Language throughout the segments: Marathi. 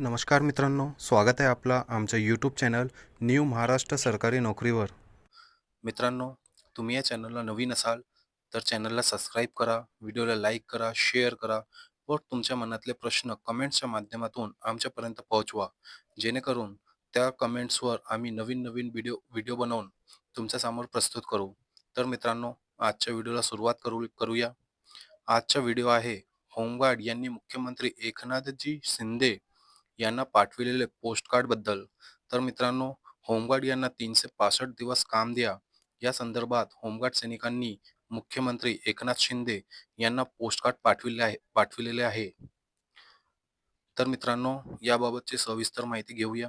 नमस्कार मित्रांनो स्वागत आहे आपला आमच्या यूट्यूब चॅनल न्यू महाराष्ट्र सरकारी नोकरीवर. मित्रांनो तुम्ही या चॅनलला नवीन असाल तर चॅनलला सबस्क्राईब करा व्हिडिओला लाईक करा शेअर करा व तुमच्या मनातले प्रश्न कमेंट्सच्या माध्यमातून आमच्यापर्यंत पोहोचवा. जेणेकरून त्या कमेंट्सवर आम्ही नवीन नवीन व्हिडिओ व्हिडिओ बनवून तुमच्यासमोर प्रस्तुत करू. तर मित्रांनो आजच्या व्हिडिओला सुरुवात करू करूया. आजचा व्हिडिओ आहे होमगार्ड यांनी मुख्यमंत्री एकनाथजी शिंदे यांना पाठविलेले पोस्टकार्डबद्दल तर मित्रांनो होमगार्ड यांना तीनशे पासष्ट दिवस काम द्या. या संदर्भात होमगार्ड सैनिकांनी मुख्यमंत्री एकनाथ शिंदे यांना पोस्टकार्ड पाठविले आहे पाठविलेले आहे. तर मित्रांनो याबाबतची सविस्तर माहिती घेऊया.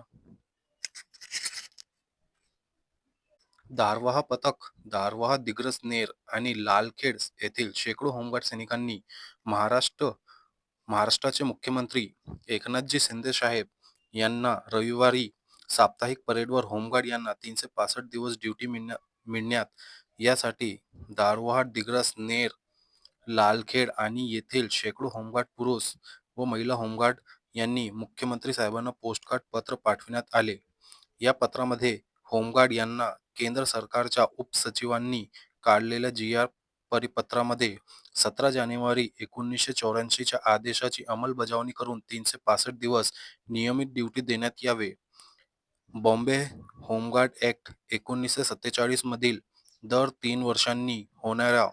दारवाहा पथक दारवाहा दिग्रस नेर आणि लालखेड येथील शेकडो होमगार्ड सैनिकांनी महाराष्ट्र महाराष्ट्राचे मुख्यमंत्री एकनाथजी शिंदे साहेब यांना रविवारी साप्ताहिक परेडवर होमगार्ड यांना तीनशे पासष्ट दिवस ड्युटी मिळण्या मिळण्यात यासाठी दारवाहा दिग्रस नेर लालखेड आणि येथील शेकडो होमगार्ड पुरुष व महिला होमगार्ड यांनी मुख्यमंत्री साहेबांना पोस्टकार्ड पत्र पाठविण्यात आले. या पत्रामध्ये होमगार्ड यांना केंद्र सरकारच्या उपसचिवांनी काढलेल्या जी आर परिपत्रामध्ये सतरा जानेवारी एकोणीसशे चौऱ्याऐंशीच्या आदेशाची अंमलबजावणी करून तीनशे पासष्ट दिवस नियमित ड्युटी देण्यात यावे. बॉम्बे होमगार्ड ऍक्ट एकोणीसशे सत्तेचाळीस मधील दर तीन वर्षांनी होणाऱ्या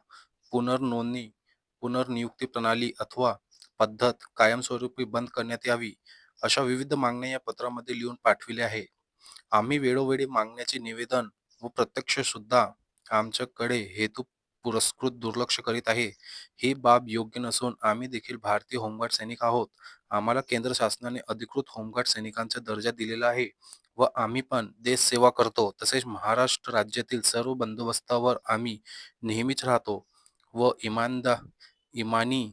पुनर्नोंदणी पुनर्नियुक्ती प्रणाली अथवा पद्धत कायमस्वरूपी बंद करण्यात यावी अशा विविध मागण्या या पत्रामध्ये लिहून पाठविल्या आहे. आम्ही वेळोवेळी मागण्याचे निवेदन व प्रत्यक्ष सुद्धा आमच्याकडे हेतू पुरस्कृत दुर्लक्ष करीत आहे. ही बाब योग्य नसून आम्ही देखील भारतीय होमगार्ड सैनिक आहोत. आम्हाला केंद्र शासनाने अधिकृत होमगार्ड सैनिकांचा दर्जा दिलेला आहे व आम्ही पण देश सेवा करतो. तसेच महाराष्ट्र राज्यातील सर्व बंदोबस्तावर आम्ही नेहमीच राहतो व इमानदा इमानी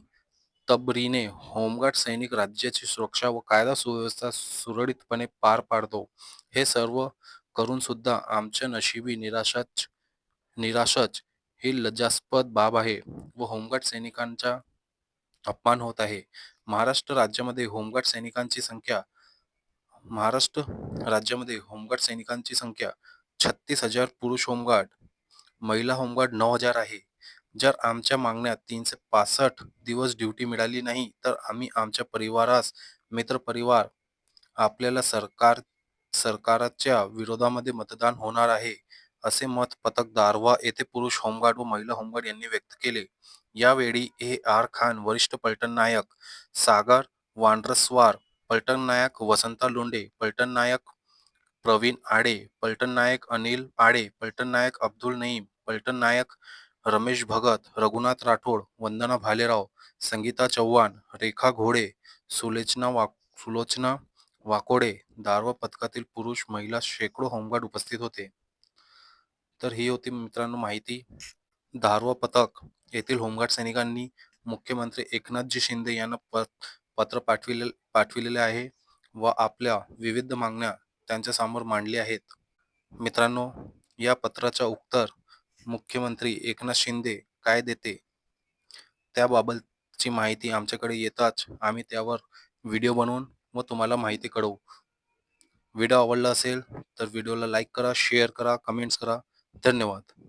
तबरीने होमगार्ड सैनिक राज्याची सुरक्षा व कायदा सुव्यवस्था सुरळीतपणे पार पाडतो. हे सर्व करून सुद्धा आमच्या नशिबी निराशाच निराशाच ही लज्जास्पद बाब आहे व होमगार्ड सैनिकांचा अपमान होत आहे. महाराष्ट्र राज्यामध्ये होमगार्ड सैनिकांची संख्या महाराष्ट्र राज्यामध्ये होमगार्ड सैनिकांची संख्या छत्तीस हजार पुरुष होमगार्ड महिला होमगार्ड नऊ हजार आहे. जर आमच्या मागण्यात तीनशे पासष्ट दिवस ड्युटी मिळाली नाही तर आम्ही आमच्या परिवारास मित्र परिवार आपल्याला सरकार सरकारच्या विरोधामध्ये मतदान होणार आहे. असे मत पथक दारवा येथे पुरुष होमगार्ड व महिला होमगार्ड यांनी व्यक्त केले. यावेळी ए. आर. खान वरिष्ठ पलटण नायक सागर वांड्रस्वार पलटण नायक वसंता लोंडे पलटण नायक प्रवीण आडे पलटण नायक अनिल आडे पलटण नायक अब्दुल नईम पलटण नायक रमेश भगत रघुनाथ राठोड वंदना भालेराव संगीता चव्हाण रेखा घोडे सुलोचना वा सुलोचना वाकोडे दारवा पथकातील पुरुष महिला शेकडो होमगार्ड उपस्थित होते. तर ही होती मित्रांनो माहिती. धारवा पथक येथील होमगार्ड सैनिकांनी मुख्यमंत्री एकनाथजी शिंदे यांना प- पत्र पाठविले पाठविलेले आहे व आपल्या विविध मागण्या त्यांच्यासमोर मांडल्या आहेत. मित्रांनो या पत्राचा उत्तर मुख्यमंत्री एकनाथ शिंदे काय देते? त्याबाबतची माहिती आमच्याकडे येताच आम्ही त्यावर व्हिडिओ बनवून व तुम्हाला माहिती कळवू. व्हिडिओ आवडला असेल तर व्हिडिओला लाईक करा शेअर करा कमेंट्स करा. धन्यवाद.